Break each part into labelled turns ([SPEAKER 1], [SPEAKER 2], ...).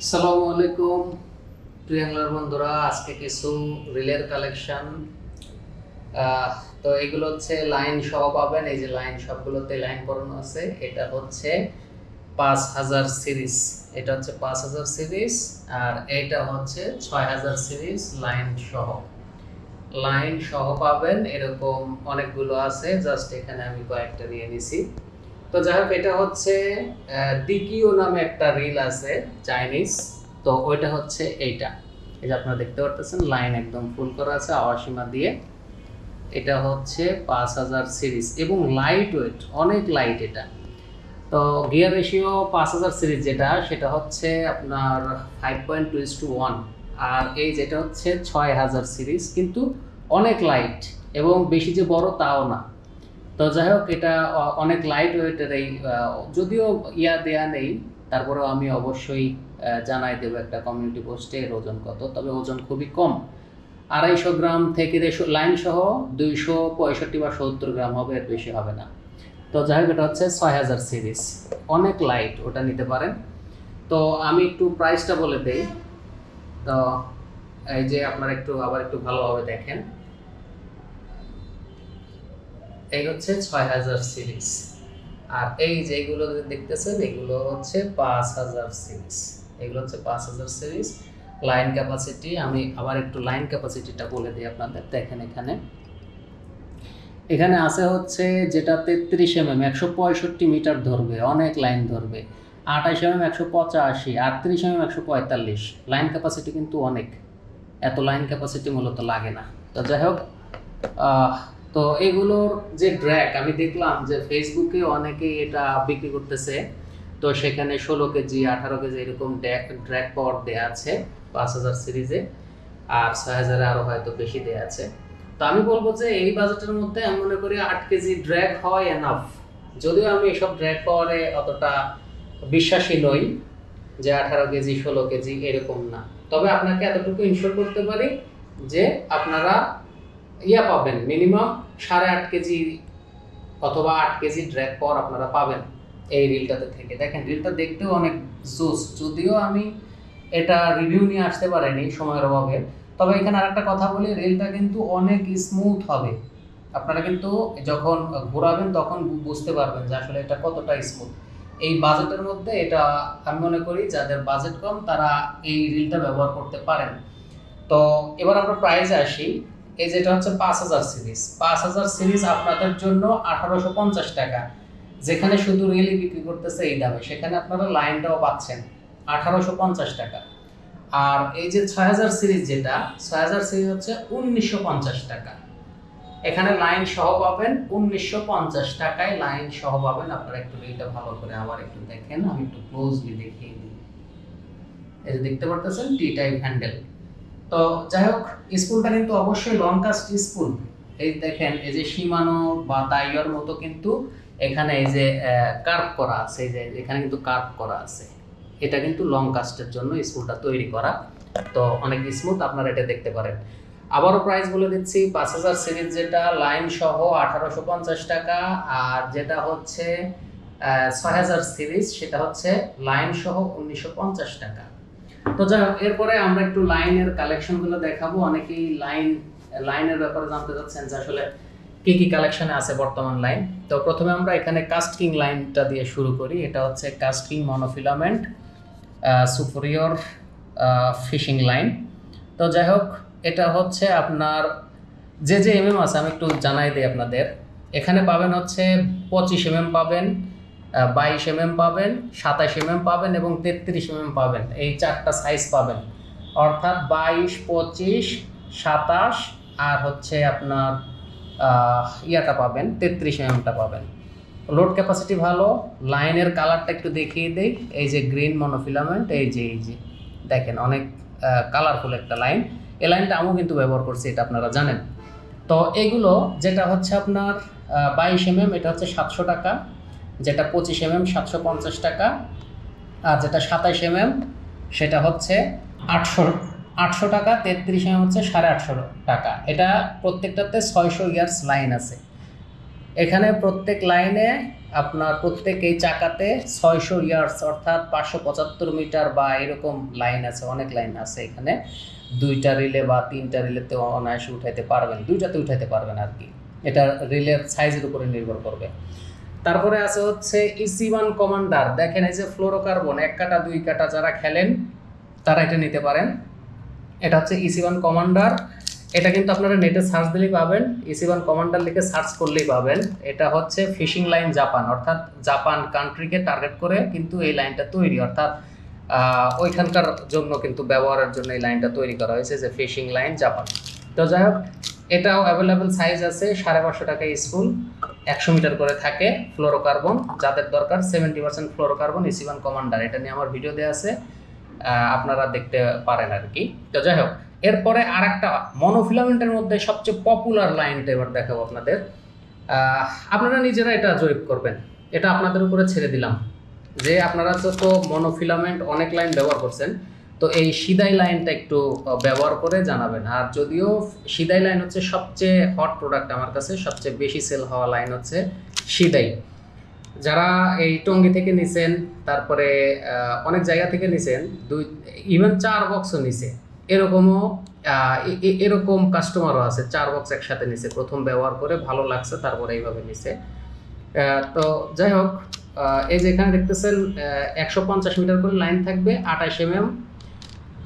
[SPEAKER 1] আসসালামু আলাইকুম প্রিয়াংলার বন্ধুরা, আজকে কিছু রিলের কালেকশন। তো এগুলো হচ্ছে লাইন সহ পাবেন, এই যে লাইন সবগুলোতে লাইন করানো আছে। এটা হচ্ছে পাঁচ হাজার সিরিজ। এটা হচ্ছে পাঁচ হাজার সিরিজ আর এটা হচ্ছে ছয় হাজার সিরিজ লাইন সহ। লাইন সহ পাবেন, এরকম অনেকগুলো আছে, জাস্ট এখানে আমি কয়েকটা নিয়ে নিছি। তো যাই হোক এটা হচ্ছে ডিকিও নামে একটা রিল আছে চাইনিজ তো ওইটা হচ্ছে এইটা। এই যে আপনারা দেখতে পারতেছেন লাইন একদম ফুল করা আছে আওয়াসীমা দিয়ে। এটা হচ্ছে পাঁচ হাজার সিরিজ, এবং লাইট ওয়েট অনেক লাইট এটা। তো গিয়ার রেশিও পাঁচ হাজার সিরিজ যেটা, সেটা হচ্ছে আপনার five point two two one আর এই যেটা হচ্ছে ছয় হাজার সিরিজ, কিন্তু অনেক লাইট এবং বেশি যে বড় তাও না। তো যাই হোক এটা অনেক লাইট ওয়েটের এই যদিও ইয়া দেয়া নেই, তারপরেও আমি অবশ্যই জানাই দেবো একটা কমিউনিটি পোস্টে এর ওজন কত, তবে ওজন খুবই কম। আড়াইশো গ্রাম থেকে দেড়শো লাইন সহ দুইশো পঁয়ষট্টি বা সত্তর গ্রাম হবে, এর বেশি হবে না। তো যাই হোক এটা হচ্ছে ছয় হাজার সিরিজ অনেক লাইট ওটা নিতে পারেন। তো আমি একটু প্রাইসটা বলে দেই। তো এই যে আপনারা একটু, আবার একটু ভালোভাবে দেখেন। এই হচ্ছে ছয় হাজার সিরিজ। আর এই যেগুলো দেখতেছেন, এগুলো হচ্ছে পাঁচ হাজার সিরিজ। এগুলো হচ্ছে পাঁচ হাজার সিরিজ। লাইন ক্যাপাসিটি, আমি আবার একটু লাইন ক্যাপাসিটিটা বলে দিই আপনাদের, দেখেন এখানে। এখানে আছে হচ্ছে যেটা তেত্রিশ এম এম একশো পঁয়ষট্টি মিটার ধরবে, অনেক লাইন ধরবে। আঠাশ এম এম একশো পঁচাশি, আটত্রিশ এম এম একশো পঁয়তাল্লিশ। লাইন ক্যাপাসিটি কিন্তু অনেক। এত লাইন ক্যাপাসিটি মূলত লাগে না। তো যাই হোক তো এগুলোর যে ড্র্যাক আমি দেখলাম যে ফেসবুকে অনেকেই এটা বিক্রি করতেছে। তো সেখানে ষোলো কেজি, আঠারো কেজি এরকম ড্র্যাক পাওয়ার দেওয়া আছে, পাঁচ হাজার সিরিজে আর ছয় হাজারে আরও হয়তো বেশি দেওয়া আছে। তো আমি বলব যে এই বাজেটের মধ্যে আমি মনে করি আট কেজি ড্র্যাক হয় এনাফ যদিও আমি এসব ড্র্যাক পাওয়ারে অতটা বিশ্বাসী নই যে আঠারো কেজি, ষোলো কেজি এরকম না। তবে আপনাকে এতটুকু ইনশোর করতে পারি যে আপনারা ইয়া পাবেন মিনিমাম সাড়ে আট কেজি অথবা আট কেজি ড্র্যাক পর আপনারা পাবেন এই রিলটাতে থেকে। দেখেন, রিলটা দেখতেও অনেক জোস, যদিও আমি এটা রিভিউ নিয়ে আসতে পারিনি সময়ের অভাবে। তবে এখানে আরেকটা কথা বলি, রিলটা কিন্তু অনেক স্মুথ হবে। আপনারা কিন্তু যখন ঘোরাবেন তখন বুঝতে পারবেন যে আসলে এটা কতটা স্মুথ এই বাজেটের মধ্যে এটা আমি মনে করি যাদের বাজেট কম তারা এই রিলটা ব্যবহার করতে পারেন। তো এবার আমরা প্রাইজে আসি। এই যেটা হচ্ছে পাঁচ হাজার সিরিজ পাঁচ হাজার সিরিজ আপনাদের জন্য আঠারোশো পঞ্চাশ টাকা। যেখানে শুধু রিয়েলি বিক্রি করতেছে এই দামে। সেখানে আপনারা লাইনটাও পাচ্ছেন আঠারোশো পঞ্চাশ টাকা। আর এই যে ছয় হাজার সিরিজ যেটা, ছয় হাজার সিরিজ হচ্ছে উনিশশো পঞ্চাশ টাকা। এখানে লাইন সহ পাবেন উনিশশো পঞ্চাশ টাকায় লাইন সহ পাবেন। আপনারা একটু রেলটা ভালো করে আবার একটু দেখেন, আমি একটু ক্লোজলি দেখিয়ে দিই। এই যে দেখতে পারতেছেন টি টাইপ হ্যান্ডেল তো যাই হোক স্পুলটা কিন্তু অবশ্যই লং কাস্ট স্পুল এই দেখেন, এই যে সীমানো বা দাইয়ার মতো কিন্তু এখানে এই যে কার্ভ করা আছে, এই যে এখানে কিন্তু কার্ভ করা আছে। এটা কিন্তু লং কাস্টের জন্য স্পুলটা তৈরি করা। তো অনেক স্মুথ আপনারা এটা দেখতে পারেন। আবারও প্রাইস বলে দিচ্ছি, পাঁচ হাজার সিরিজ যেটা লাইন সহ আঠারোশো পঞ্চাশ টাকা, আর যেটা হচ্ছে ছয় হাজার সিরিজ সেটা হচ্ছে লাইন সহ উনিশশো পঞ্চাশ টাকা। তো যাই হোক, এরপরে আমরা একটু লাইনের কালেকশনগুলো দেখাবো। অনেকেই লাইন লাইনের ব্যাপারে জানতে চাচ্ছেন যে আসলে কি কি কালেকশনে আছে বর্তমান লাইন তো প্রথমে আমরা এখানে কাস্টিং লাইনটা দিয়ে শুরু করি। এটা হচ্ছে casting monofilament superior fishing line তো যাই হোক, এটা হচ্ছে আপনার যে যে এমএম আছে, আমি একটু জানাই দিই আপনাদের। এখানে পাবেন হচ্ছে পঁচিশ এমএম পাবেন বাইশ এমএম পাবেন, সাতাশ এমএম পাবেন এবং তেত্রিশ এমএম পাবেন। এই চারটা সাইজ পাবেন। অর্থাৎ বাইশ, পঁচিশ, সাতাশ আর হচ্ছে আপনার ইয়াটা পাবেন, তেত্রিশ এমএমটা পাবেন। লোড ক্যাপাসিটি ভালো। লাইনের কালারটা একটু দেখিয়ে দেই। এই যে গ্রিন মনোফিলামেন্ট এই যে এই যে। দেখেন অনেক কালারফুল একটা লাইন এই লাইনটা আমিও কিন্তু ব্যবহার করছি, এটা আপনারা জানেন। তো এগুলো যেটা হচ্ছে আপনার বাইশ এমএম এটা হচ্ছে সাতশো টাকা। যেটা পঁচিশ এমএম, সাতশো পঞ্চাশ টাকা। আর যেটা সাতাশ এমএম, সেটা হচ্ছে আটশো আটশো টাকা, তেত্রিশ এমএম হচ্ছে সাড়ে আটশো টাকা। এটা প্রত্যেকটাতে ছয়শো ইয়ার্স লাইন আছে। এখানে প্রত্যেক লাইনে আপনার প্রত্যেক এই চাকাতে ছয়শো ইয়ার্স, অর্থাৎ পাঁচশো পঁচাত্তর মিটার বা এরকম লাইন আছে, অনেক লাইন আছে এখানে। দুইটা রিলে বা তিনটা রিলেতে অনায়াসে উঠাইতে পারবেন, দুইটাতে উঠাইতে পারবেন আর কি। এটা রিলের সাইজের উপরে নির্ভর করবে। তারপরে আছে হচ্ছে ইসি ওয়ান কমান্ডার দেখেন এই যে ফ্লোরোকার্বন এক কাটা, দুই কাটা যারা খেলেন, তারা এটা নিতে পারেন। এটা হচ্ছে ইসি ওয়ান কমান্ডার এটা কিন্তু আপনারা নেটে সার্চ দিলেই পাবেন। ইসি ওয়ান কমান্ডার লিখে সার্চ করলেই পাবেন। এটা হচ্ছে ফিশিং লাইন জাপান অর্থাৎ জাপান কান্ট্রিকে টার্গেট করে কিন্তু এই লাইনটা তৈরি। অর্থাৎ ওইখানকার জন্য কিন্তু ব্যবহারের জন্য এই লাইনটা তৈরি করা হয়েছে, যে ফিশিং লাইন জাপান তো যাই হোক এটাও অ্যাভেলেবেল সাইজ আছে, সাড়ে পাঁচশো টাকা স্কুল একশো মিটার করে থাকে ফ্লোরোকার্বন যাদের দরকার seventy percent fluorocarbon EC one commander এটা নিয়ে আমার ভিডিও দেওয়া আছে। আপনারা দেখতে পারেন আর কি। তো যাই হোক, এরপরে আর একটা মনোফিলামেন্টের মধ্যে সবচেয়ে পপুলার লাইনটা এবার দেখাবো আপনাদের। আপনারা নিজেরা এটা জরিপ করবেন। এটা আপনাদের উপরে ছেড়ে দিলাম। যে আপনারা তো মনোফিলামেন্ট অনেক লাইন ব্যবহার করছেন তো এই সিদাই লাইনটা একটু ব্যবহার করে জানাবেন। আর যদিও সিদাই লাইন হচ্ছে সবচেয়ে হট প্রোডাক্ট আমার কাছে, সবচেয়ে বেশি সেল হওয়া লাইন হচ্ছে সিদাই। যারা এই টঙ্গি থেকে নিছেন, তারপরে অনেক জায়গা থেকে নিছেন, দুই ইভেন চার বক্সও নিছে। এরকমও এরকম কাস্টমারও আছে, চার বক্স একসাথে নিছে। প্রথম ব্যবহার করে ভালো লাগছে, তারপরে এইভাবে নিছে। তো যাই হোক এই যে এখানে দেখতেছেন একশো পঞ্চাশ মিটার করে লাইন থাকবে, আঠাশ এম এম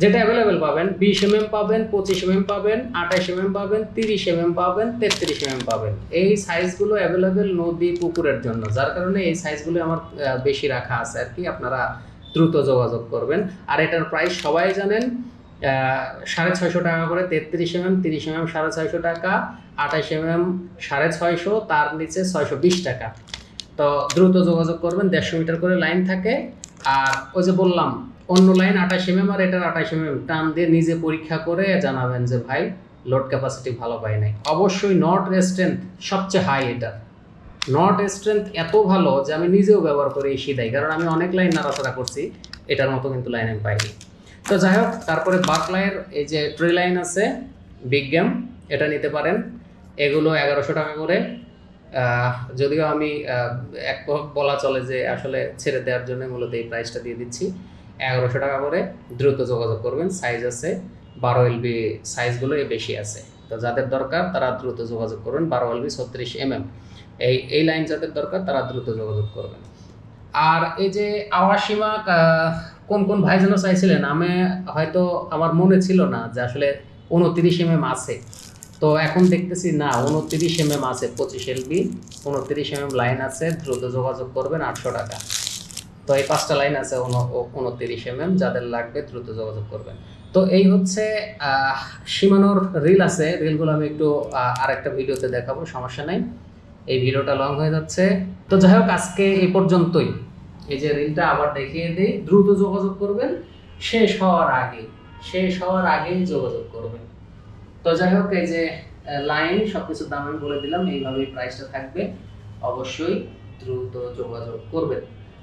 [SPEAKER 1] যেটা অ্যাভেলেবেল পাবেন, বিশ এম এম পাবেন, পঁচিশ এম এম পাবেন, আঠাশ এম এম পাবেন, তিরিশ এম এম পাবেন, তেত্রিশ এম এম পাবেন। এই সাইজগুলো অ্যাভেলেবেল নদী, পুকুরের জন্য। যার কারণে এই সাইজগুলো আমার বেশি রাখা আছে আর কি। আপনারা দ্রুত যোগাযোগ করবেন। আর এটার প্রাইস সবাই জানেন সাড়ে ছয়শো টাকা করে তেত্রিশ এম এম তিরিশ এম এম সাড়ে ছয়শো টাকা, আঠাশ এম এম সাড়ে ছয়শো, তার নিচে ছয়শো বিশ টাকা। তো দ্রুত যোগাযোগ করবেন, দেড়শো মিটার করে লাইন থাকে। আর ওই যে বললাম অন্য লাইন আঠাশ এম আর এটার আঠাশ এম টান দিয়ে নিজে পরীক্ষা করে জানাবেন যে, ভাই লোড ক্যাপাসিটি ভালো পাই নাই। অবশ্যই নট স্ট্রেংথ সবচেয়ে হাই এটা। নট স্ট্রেংথ এত ভালো যে, আমি নিজেও ব্যবহার করি সিদাই কারণ আমি অনেক লাইন নাড়াচাড়া করছি, এটার মতো কিন্তু লাইন আমি পাইনি। তো যাই হোক, তারপরে বাকলাইয়ের এই যে ট্রে লাইন আছে বিগ গেম এটা নিতে পারেন। এগুলো এগারোশো টাকা করে। যদিও আমি এক বলা চলে যে, আসলে ছেড়ে দেওয়ার জন্য মূলত এই প্রাইসটা দিয়ে দিচ্ছি। এগারোশো টাকা করে দ্রুত যোগাযোগ করবেন। সাইজ আছে, বারো এলবি সাইজগুলো বেশি আছে। তো যাদের দরকার, তারা দ্রুত যোগাযোগ করবেন। বারো এলবি ছত্রিশ এম এই এই লাইন যাদের দরকার, তারা দ্রুত যোগাযোগ করবেন। আর এই যে আওয়াসীমা কোন কোন ভাই যেন চাইছিলেন, আমি হয়তো আমার মনে ছিল না যে আসলে উনত্রিশ এম এম আছে। তো এখন দেখতেছি না, উনত্রিশ এম এম আছে, পঁচিশ এলবি উনত্রিশ এম এম লাইন আছে, দ্রুত যোগাযোগ করবেন আটশো টাকা। তো এই পাঁচটা লাইন আছে উনত্রিশ এম এম যাদের লাগবে দ্রুত যোগাযোগ করবেন। তো এই হচ্ছে সীমানোর রিল আছে। রিলগুলো আমি একটু আরেকটা ভিডিওতে দেখাবো, সমস্যা নাই। এই ভিডিওটা লং হয়ে যাচ্ছে। তো যাই হোক, আজকে এই পর্যন্তই। এই যে রিলটা আবার দেখিয়ে দিই। দ্রুত যোগাযোগ করবেন। শেষ হওয়ার আগে, শেষ হওয়ার আগেই যোগাযোগ করবেন। তো যাই হোক, এই যে লাইন সব কিছুর দাম আমি বলে দিলাম। এইভাবেই প্রাইসটা থাকবে। অবশ্যই দ্রুত যোগাযোগ করবেন।